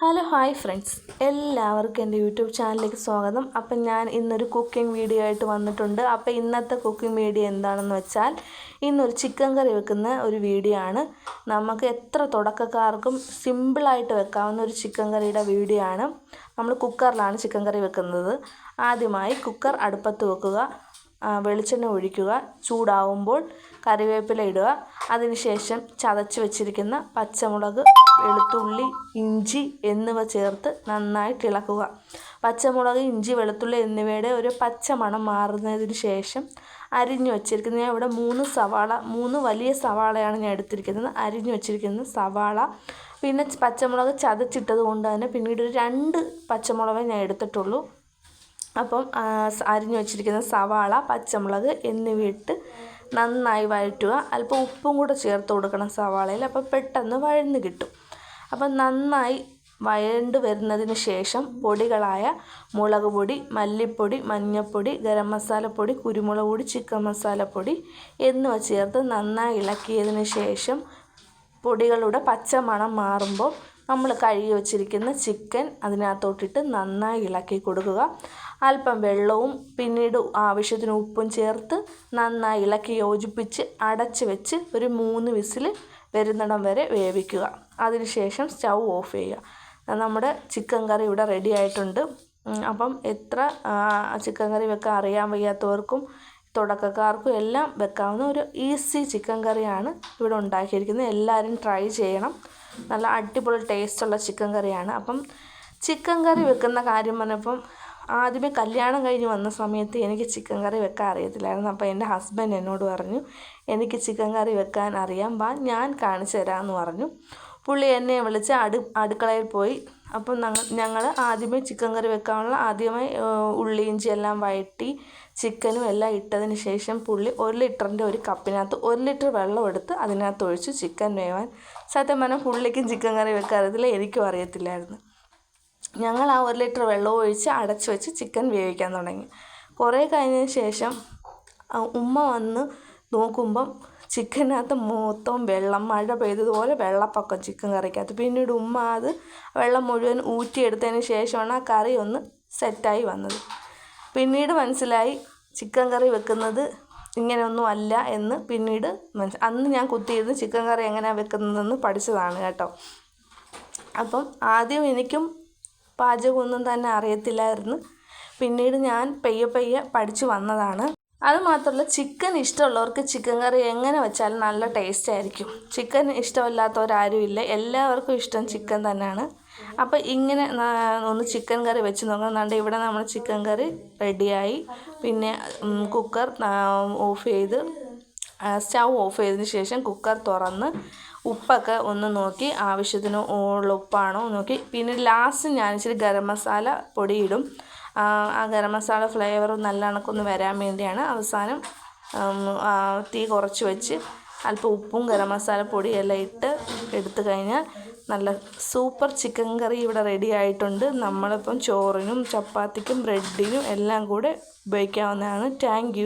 Hello hi friends എല്ലാവർക്കും എന്റെ YouTube ചാനലിലേക്ക് സ്വാഗതം. അപ്പം ഞാൻ ഇന്നൊരു കുക്കിംഗ് വീഡിയോ ആയിട്ട് വന്നിട്ടുണ്ട്. അപ്പോൾ ഇന്നത്തെ കുക്കിംഗ് വീഡിയോ എന്താണെന്ന് വെച്ചാൽ ഇന്നൊരു ചിക്കൻ കറി വെക്കുന്ന ഒരു വീഡിയോ ആണ്. നമുക്ക് എത്ര തുടക്കക്കാർക്കും സിമ്പിളായിട്ട് വെക്കാവുന്ന ഒരു ചിക്കൻ കറിയുടെ വീഡിയോ ആണ്. നമ്മൾ കുക്കറിലാണ് ചിക്കൻ കറി വെക്കുന്നത്. ആദ്യമായി കുക്കർ അടുപ്പത്ത് വെക്കുക. വെളിച്ചെണ്ണ ഒഴിക്കുക. ചൂടാവുമ്പോൾ കറിവേപ്പില ഇടുക. അതിനുശേഷം ചതച്ച് വെച്ചിരിക്കുന്ന പച്ചമുളക് വെളുത്തുള്ളി ഇഞ്ചി എന്നിവ ചേർത്ത് നന്നായി ഇളക്കുക. പച്ചമുളക് ഇഞ്ചി വെളുത്തുള്ളി എന്നിവയുടെ ഒരു പച്ച മണം മാറുന്നതിന് ശേഷം അരിഞ്ഞു വച്ചിരിക്കുന്ന ഞാൻ ഇവിടെ മൂന്ന് സവാള മൂന്ന് വലിയ സവാളയാണ് ഞാൻ എടുത്തിരിക്കുന്നത്. അരിഞ്ഞു വച്ചിരിക്കുന്ന സവാള പിന്നെ പച്ചമുളക് ചതച്ചിട്ടത് കൊണ്ട് തന്നെ പിന്നീട് ഒരു രണ്ട് പച്ചമുളകേ ഞാൻ എടുത്തിട്ടുള്ളൂ. അപ്പം അരിഞ്ഞു വെച്ചിരിക്കുന്ന സവാള പച്ചമുളക് എന്നിവയിട്ട് നന്നായി വഴറ്റുക. അല്പം ഉപ്പും കൂടെ ചേർത്ത് കൊടുക്കണം സവാളയിൽ. അപ്പോൾ പെട്ടെന്ന് വഴന്ന് കിട്ടും. അപ്പം നന്നായി വഴണ്ട് വരുന്നതിന് ശേഷം പൊടികളായ മുളക് പൊടി മല്ലിപ്പൊടി മഞ്ഞൾപ്പൊടി ഗരം മസാലപ്പൊടി കുരുമുളക് പൊടി ചിക്കൻ മസാലപ്പൊടി എന്നിവ ചേർത്ത് നന്നായി ഇളക്കിയതിന് ശേഷം പൊടികളുടെ പച്ച മണം മാറുമ്പോൾ നമ്മൾ കഴുകി വച്ചിരിക്കുന്ന ചിക്കൻ അതിനകത്തോട്ടിട്ട് നന്നായി ഇളക്കി കൊടുക്കുക. അല്പം വെള്ളവും പിന്നീട് ആവശ്യത്തിന് ഉപ്പും ചേർത്ത് നന്നായി ഇളക്കി യോജിപ്പിച്ച് അടച്ച് വെച്ച് ഒരു മൂന്ന് വിസിൽ വരുന്നിടം വരെ വേവിക്കുക. അതിനുശേഷം സ്റ്റൗ ഓഫ് ചെയ്യുക. നമ്മുടെ ചിക്കൻ കറി ഇവിടെ റെഡി ആയിട്ടുണ്ട്. അപ്പം എത്ര ചിക്കൻ കറി വെക്കാൻ അറിയാൻ വയ്യാത്തവർക്കും തുടക്കക്കാർക്കും എല്ലാം വെക്കാവുന്ന ഒരു ഈസി ചിക്കൻ കറിയാണ് ഇവിടെ ഉണ്ടാക്കിയിരിക്കുന്നത്. എല്ലാവരും ട്രൈ ചെയ്യണം. നല്ല അടിപൊളി ടേസ്റ്റുള്ള ചിക്കൻ കറിയാണ്. അപ്പം ചിക്കൻ കറി വെക്കുന്ന കാര്യം പറഞ്ഞപ്പം ആദ്യമേ കല്യാണം കഴിഞ്ഞ് വന്ന സമയത്ത് എനിക്ക് ചിക്കൻ കറി വെക്കാൻ അറിയത്തില്ലായിരുന്നു. അപ്പോൾ എന്റെ ഹസ്ബൻഡ് എന്നോട് പറഞ്ഞു എനിക്ക് ചിക്കൻ കറി വെക്കാൻ അറിയാം വാ ഞാൻ കാണിച്ചു തരാമെന്ന് പറഞ്ഞു. പുള്ളി എന്നെ വിളിച്ച് അടു അടുക്കളയിൽ പോയി അപ്പം ഞങ്ങൾ ആദ്യമേ ചിക്കൻ കറി വെക്കാനുള്ള ആദ്യമായി ഏഹ്, ഉള്ളി ഇഞ്ചി എല്ലാം വഴറ്റി ചിക്കനും എല്ലാം ഇട്ടതിന് ശേഷം പുള്ളി ഒരു ലിറ്ററിന്റെ ഒരു കപ്പിനകത്ത് ഒരു ലിറ്റർ വെള്ളം എടുത്ത് അതിനകത്ത് ഒഴിച്ച് ചിക്കൻ വേവാൻ സത്യം പറഞ്ഞാൽ പുള്ളിക്കും ചിക്കൻ കറി വെക്കാറില്ല എനിക്കും അറിയത്തില്ലായിരുന്നു. ഞങ്ങൾ ആ ഒരു ലിറ്റർ വെള്ളവും ഒഴിച്ച് അടച്ച് വെച്ച് ചിക്കൻ വേവിക്കാൻ തുടങ്ങി. കുറേ കഴിഞ്ഞതിന് ശേഷം ഉമ്മ വന്ന് നോക്കുമ്പം ചിക്കനകത്ത് മൊത്തം വെള്ളം മഴ പെയ്തതുപോലെ വെള്ളപ്പൊക്കം ചിക്കൻ കറിക്കകത്ത്. പിന്നീട് ഉമ്മ അത് വെള്ളം മുഴുവൻ ഊറ്റിയെടുത്തതിന് ശേഷമാണ് ആ കറി ഒന്ന് സെറ്റായി വന്നത്. പിന്നീട് മനസ്സിലായി ചിക്കൻ കറി വെക്കുന്നത് ഇങ്ങനെയൊന്നും അല്ല എന്ന് പിന്നീട് മനസ്സിൽ അന്ന് ഞാൻ കുത്തിയിരുന്ന് ചിക്കൻ കറി എങ്ങനെയാണ് വെക്കുന്നതെന്ന് പഠിച്ചതാണ് കേട്ടോ. അപ്പം ആദ്യം എനിക്കും പാചകമൊന്നും തന്നെ അറിയത്തില്ലായിരുന്നു. പിന്നീട് ഞാൻ പെയ്യെ പെയ്യെ പഠിച്ചു വന്നതാണ്. അത് മാത്രമല്ല ചിക്കൻ ഇഷ്ടമുള്ളവർക്ക് ചിക്കൻ കറി എങ്ങനെ വെച്ചാലും നല്ല ടേസ്റ്റ് ആയിരിക്കും. ചിക്കൻ ഇഷ്ടമില്ലാത്തവരാരും ഇല്ല എല്ലാവർക്കും ഇഷ്ടം ചിക്കൻ തന്നെയാണ്. അപ്പോൾ ഇങ്ങനെ ഒന്ന് ചിക്കൻ കറി വെച്ച് എന്നാണ്ട് ഇവിടെ നമ്മൾ ചിക്കൻ കറി റെഡിയായി പിന്നെ കുക്കർ ഓഫ് ചെയ്ത് സ്റ്റൗ ഓഫ് ചെയ്തതിന് ശേഷം കുക്കർ തുറന്ന് ഉപ്പൊക്കെ ഒന്ന് നോക്കി. ആവശ്യത്തിന് ഉള്ള ഉപ്പാണോ നോക്കി. പിന്നെ ലാസ്റ്റ് ഞാൻ ഇച്ചിരി ഗരം മസാല പൊടിയിടും. ആ ഗരം മസാല ഫ്ലേവർ നല്ല കണക്കൊന്ന് വരാൻ വേണ്ടിയാണ്. അവസാനം തീ കുറച്ച് വെച്ച് അല്പം ഉപ്പും ഗരം മസാല പൊടിയെല്ലാം ഇട്ട് എടുത്തു കഴിഞ്ഞാൽ നല്ല സൂപ്പർ ചിക്കൻ കറി ഇവിടെ റെഡി ആയിട്ടുണ്ട്. നമ്മളിപ്പം ചോറിനും ചപ്പാത്തിക്കും ബ്രെഡിനും എല്ലാം കൂടെ ഉപയോഗിക്കാവുന്നതാണ്. താങ്ക്